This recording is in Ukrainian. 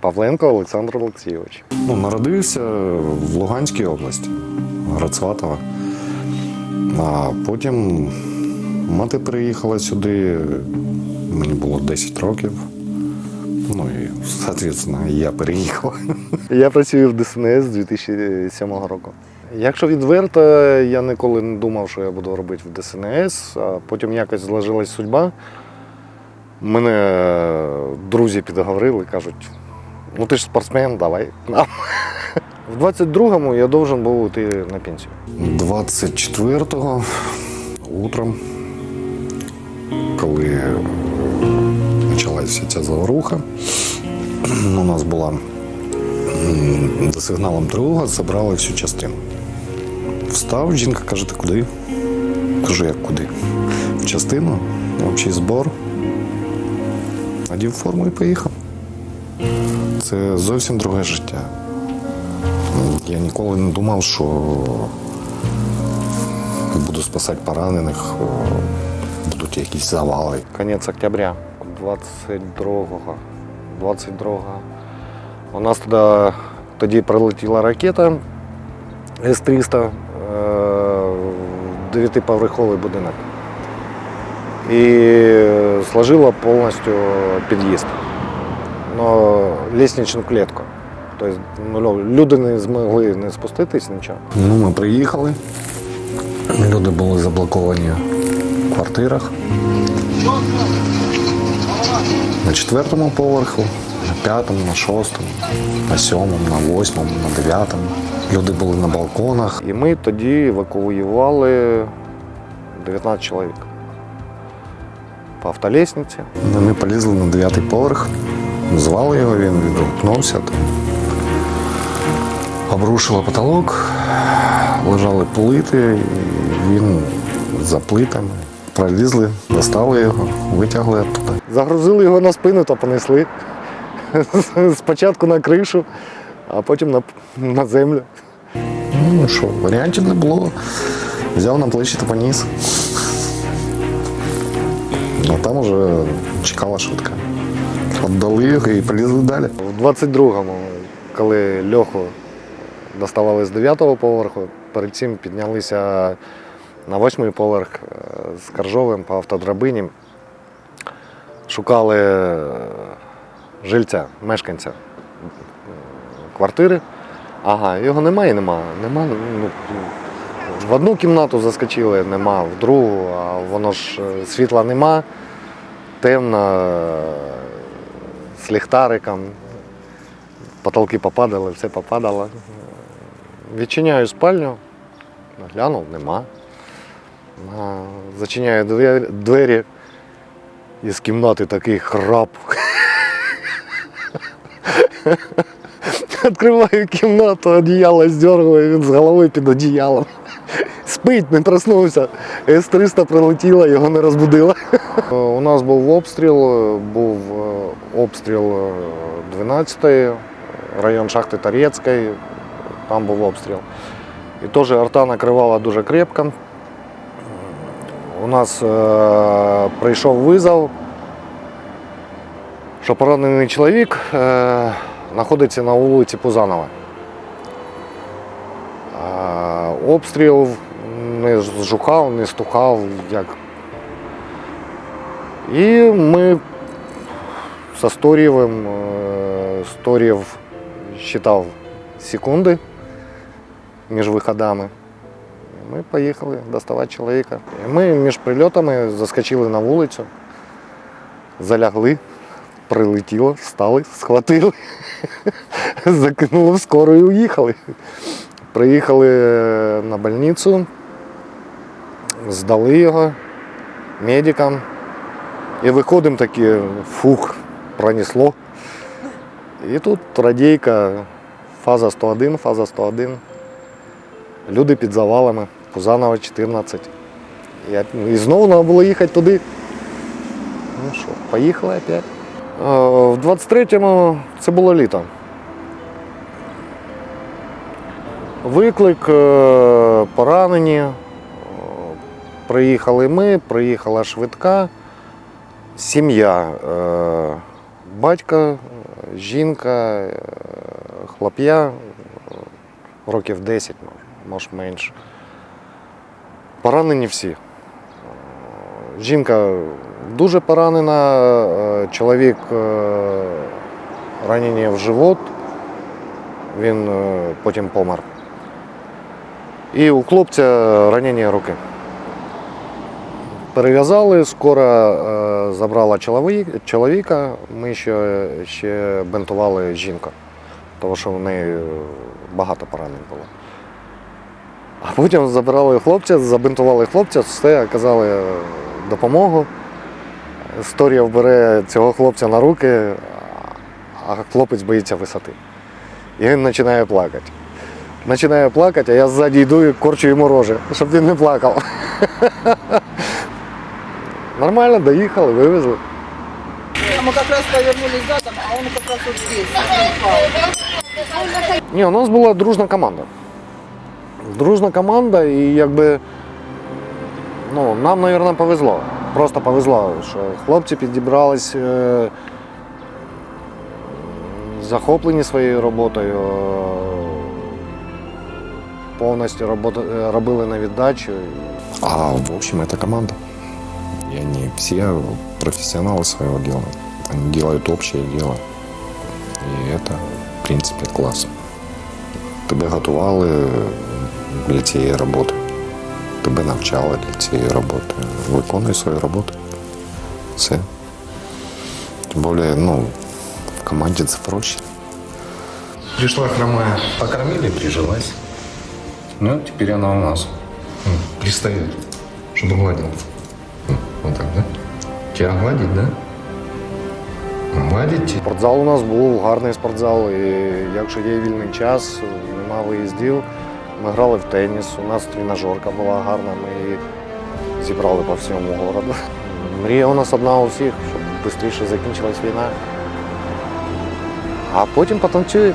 Павленко Олександр Олексійович. Ну, народився в Луганській області, Грацватова. А потім мати приїхала сюди, мені було 10 років. Ну і, соответственно, я переїхав. Я працюю в ДСНС з 2007 року. Якщо відверто, я ніколи не думав, що я буду робити в ДСНС, а потім якось зложилась судьба. Мене друзі підговорили, кажуть, ну ти ж спортсмен, давай. В 22-му я должен був йти на пенсію. 24-го утром, коли почалася ця заворуха, у нас була за сигналом тривога, забрали всю частину. Встав, жінка каже, ти куди? Кажу, як куди? В частину, общий збор. Надів форму і поїхав. Це зовсім друге життя. Я ніколи не думав, що буду спасати поранених, будуть якісь завали. Кінець октября 22-го. 22-го. У нас тоді, тоді прилетіла ракета С-300, е, дев'ятиповерховий будинок. І сложила повністю під'їзд. Но лестничну клітку. Тобто ну, люди не змогли не спуститись, нічого. Ну, ми приїхали. Люди були заблоковані в квартирах. На четвертому поверху, на п'ятому, на шостому, на сьомому, на восьмому, на дев'ятому. Люди були на балконах. І ми тоді евакуювали 19 чоловік. По автолісниці. Ми полізли на дев'ятий поверх, звали його, він відгукнувся. Там. Обрушило потолок, лежали плити, і він за плитами. Пролізли, достали його, витягли оттуда. Загрузили його на спину та понесли. Спочатку на кришу, а потім на, на землю. Ну що, варіантів не було. Взяв на плечі та поніс. А там вже чекала швидка. Отдали його і полізли далі. В 22-му, коли Льоху доставали з 9-го поверху, перед цим піднялися на 8-й поверх е, з Каржовим по автодрабині. Шукали е, жильця, мешканця е, квартири. Ага, його немає і нема. нема ну, в одну кімнату заскочили, нема, в другу, а воно ж світла нема, темно, з ліхтариком, потолки попадали, все попадало. Відчиняю спальню, глянув, нема. Зачиняю двері, двері і з кімнати такий храп. Відкриваю кімнату, одіяло здергую, він з головою під одіялом. Спить, не проснувся. С-300 прилетіла, його не розбудила. У нас був обстріл, був е, обстріл е, 12-ї, район шахти Торецької, там був обстріл. І теж арта накривала дуже крепко. У нас е, прийшов визов, що поранений чоловік е, знаходиться на вулиці Пузанова. А, обстріл не жухав, не стухав, як. І ми з Сторієвим, е, Сторієв считав секунди між виходами. Ми поїхали доставати чоловіка. Ми між прильотами заскочили на вулицю, залягли, прилетіло, встали, схватили, закинули в скору і уїхали. Приїхали на больницю, здали його медикам. І виходимо такі, фух, пронесло. І тут радійка, фаза 101, фаза 101. Люди під завалами, Пузанова 14. Я, і знову треба було їхати туди. Ну що, поїхали опять. Е, В 23-му це було літо. Виклик, е, поранені. Е, Приїхали ми, приїхала швидка, сім'я, е, батько, жінка, хлоп'я, років 10, ну, може менше. Поранені всі. Жінка дуже поранена, чоловік ранення в живот, він потім помер. І у хлопця ранення руки. Перев'язали, скоро е, забрала чоловік, чоловіка, ми ще, ще бинтували жінку, тому що в неї багато поранень було. А потім забрали хлопця, забинтували хлопця, все, оказали е, допомогу. Історія бере цього хлопця на руки, а хлопець боїться висоти. І він починає плакати. Починає плакати, а я ззаді йду і корчу йому рожі, щоб він не плакав. Нормально, доїхали, вивезли. Мы как раз повернулись задом, а он как раз вот здесь упал. Ні, у нас була дружна команда. Дружна команда, і якби ну, нам, мабуть, повезло. Просто повезло, що хлопці підібрались е, захоплені своєю роботою, е, повністю робота, е, робили на віддачу. А в общем, это команда. И они все профессионалы своего дела. Они делают общее дело. І это, в принципі, класно. Тебе готували для цієї роботи. Тебе навчали для цієї роботи. Виконуй свою роботу. Все. Тим більше, ну, в команді це проще. Пришла хромая, покормили, прижилась. Ну, теперь она у нас. М, Пристает, чтобы гладил. Вот так, да? Тебя гладить, да? Гладить. Спортзал у нас був гарний спортзал, і якщо є вільний час, нема виїздів. Ми грали в теніс, у нас тренажерка була гарна, ми її зібрали по всьому городу. Мрія у нас одна у всіх, щоб швидше закінчилась війна. А потім потанцює.